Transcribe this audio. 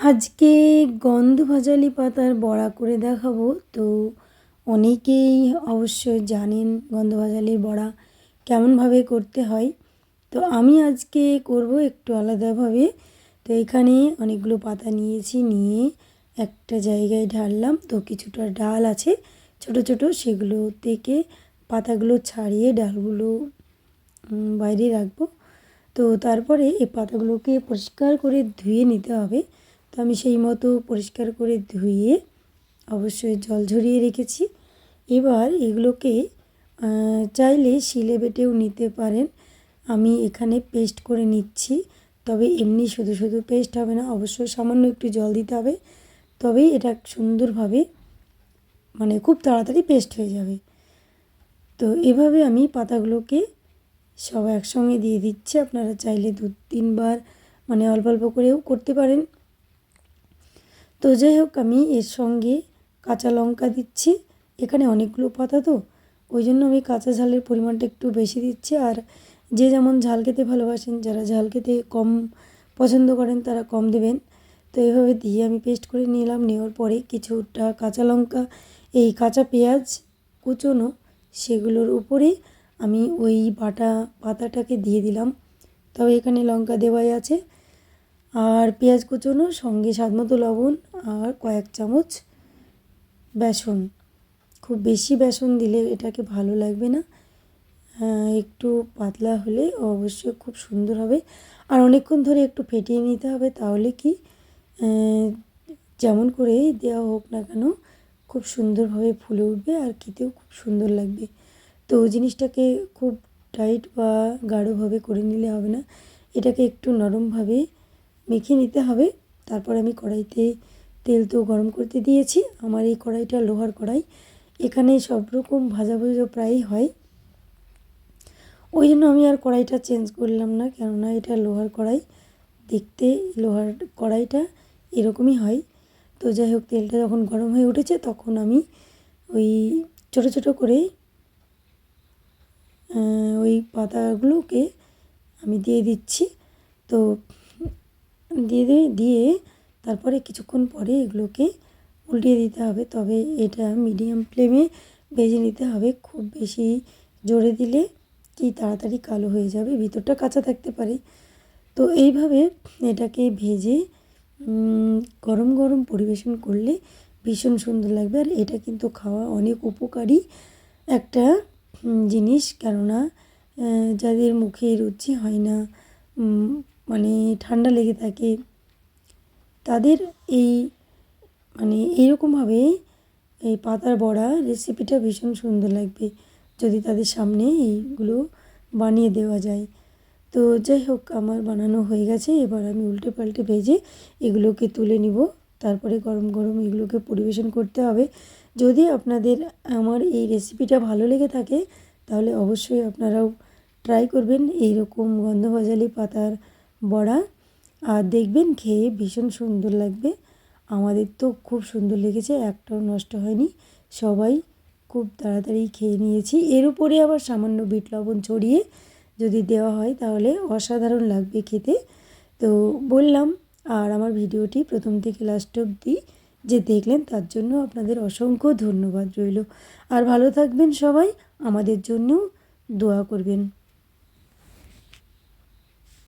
আজকে গন্ধভাজালি পাতার বড়া করে দেখাবো। তো অনেকেই অবশ্যই জানেন গন্ধভাজালির বড়া কেমনভাবে করতে হয়। তো আমি আজকে করব একটু আলাদাভাবে। তো এখানে অনেকগুলো পাতা নিয়েছি, নিয়ে একটা জায়গায় ঢাললাম। তো কিছুটা ডাল আছে, ছোট ছোট সেগুলো থেকে পাতাগুলো ছাড়িয়ে ডালগুলো বাইরে রাখব। তো তারপরে এই পাতাগুলোকে পরিষ্কার করে ধুয়ে নিতে হবে। তো আমি সেই মতো পরিষ্কার করে ধুয়ে অবশ্যই জল ঝরিয়ে রেখেছি। এবার এগুলোকে চাইলে শিলে বেটেও নিতে পারেন। আমি এখানে পেস্ট করে নিচ্ছি। তবে এমনি শুধু শুধু পেস্ট হবে না, অবশ্যই সামান্য একটু জল দিতে হবে। তবেই এটা সুন্দরভাবে মানে খুব তাড়াতাড়ি পেস্ট হয়ে যাবে। তো এভাবে আমি পাতাগুলোকে সব একসঙ্গে দিয়ে দিচ্ছি। আপনারা চাইলে দু তিনবার মানে অল্প অল্প করেও করতে পারেন। তো যাই হোক আমি এর সঙ্গে কাঁচা লঙ্কা দিচ্ছি। এখানে অনেকগুলো পাতা তো, ওই জন্য আমি কাঁচা ঝালের পরিমাণটা একটু বেশি দিচ্ছি। আর যে যেমন ঝাল খেতে ভালোবাসেন, যারা ঝাল খেতে কম পছন্দ করেন, তারা কম দেবেন। তো এইভাবে দিয়ে আমি পেস্ট করে নিলাম। নেওয়ার পরে কিছুটা কাঁচা লঙ্কা, এই কাঁচা পেঁয়াজ কুচোনো, সেগুলোর উপরে আমি ওই বাটা, পাতাটাকে দিয়ে দিলাম। তবে এখানে লঙ্কা দেওয়াই আছে। আর পেঁয়াজ কুচোনো, সঙ্গে স্বাদ মতো লবণ আর কয়েক চামচ বেসন। খুব বেশি বেসন দিলে এটাকে ভালো লাগবে না। একটু পাতলা হলে অবশ্যই খুব সুন্দর হবে। আর অনেকক্ষণ ধরে একটু ফেটিয়ে নিতে হবে তাহলে কি যেমন করে দেওয়া হোক না কেন, খুব সুন্দরভাবে ফুলে উঠবে আর খেতেও খুব সুন্দর লাগবে। তো ওই জিনিসটাকে খুব টাইট বা গাঢ়ভাবে করে নিলে হবে না। এটাকে একটু নরমভাবে মেখে নিতে হবে। তারপর আমি কড়াইতে তেল তো গরম করতে দিয়েছি। আমার এই কড়াইটা লোহার কড়াই। এখানে সব রকম ভাজা ভাজা প্রায়ই হয়। ওই জন্য আমি আর কড়াইটা চেঞ্জ করলাম না, কেননা এটা লোহার কড়াই। দেখতে লোহার কড়াইটা এরকমই হয়। তো যাই হোক, তেলটা যখন গরম হয়ে উঠেছে, তখন আমি ওই ছোটো ছোটো করে ওই পাতাগুলোকে আমি দিয়ে দিচ্ছি। তো দিয়ে দিয়ে দিয়ে তারপরে কিছুক্ষণ পরে এগুলোকে উল্টিয়ে দিতে হবে। তবে এটা মিডিয়াম ফ্লেমে ভেজে নিতে হবে। খুব বেশি জোরে দিলে কি তাড়াতাড়ি কালো হয়ে যাবে, ভিতরটা কাঁচা থাকতে পারে। তো এইভাবে এটাকে ভেজে গরম গরম পরিবেশন করলে ভীষণ সুন্দর লাগবে। আর এটা কিন্তু খাওয়া অনেক উপকারী একটা জিনিস। কেননা যাদের মুখে রুচি হয় না মানে ঠান্ডা লেগে থাকে। তাদের এই মানে এইরকমভাবে এই পাতার বড়া রেসিপিটা ভীষণ সুন্দর লাগবে যদি তাদের সামনে এইগুলো বানিয়ে দেওয়া যায়। তো যাই হোক, আমার বানানো হয়ে গেছে। এবার আমি উল্টে পাল্টে ভেজে এগুলোকে তুলে নিব। তারপরে গরম গরম এগুলোকে পরিবেশন করতে হবে। যদি আপনাদের আমার এই রেসিপিটা ভালো লেগে থাকে, তাহলে অবশ্যই আপনারাও ট্রাই করবেন। এইরকম গন্ধভাজালি পাতার বড়া। আর দেখবেন খেয়ে ভীষণ সুন্দর লাগবে। আমাদের তো খুব সুন্দর লেগেছে, একটাও নষ্ট হয়নি। সবাই খুব তাড়াতাড়ি খেয়ে নিয়েছি। এর উপরে আবার সামান্য বিট লবণ ছড়িয়ে যদি দেওয়া হয় তাহলে অসাধারণ লাগবে খেতে। তো বললাম, আর আমার ভিডিওটি প্রথম থেকে লাস্ট অবধি যে দেখলেন তার জন্য আপনাদের অসংখ্য ধন্যবাদ রইল। আর ভালো থাকবেন সবাই, আমাদের জন্যও দোয়া করবেন।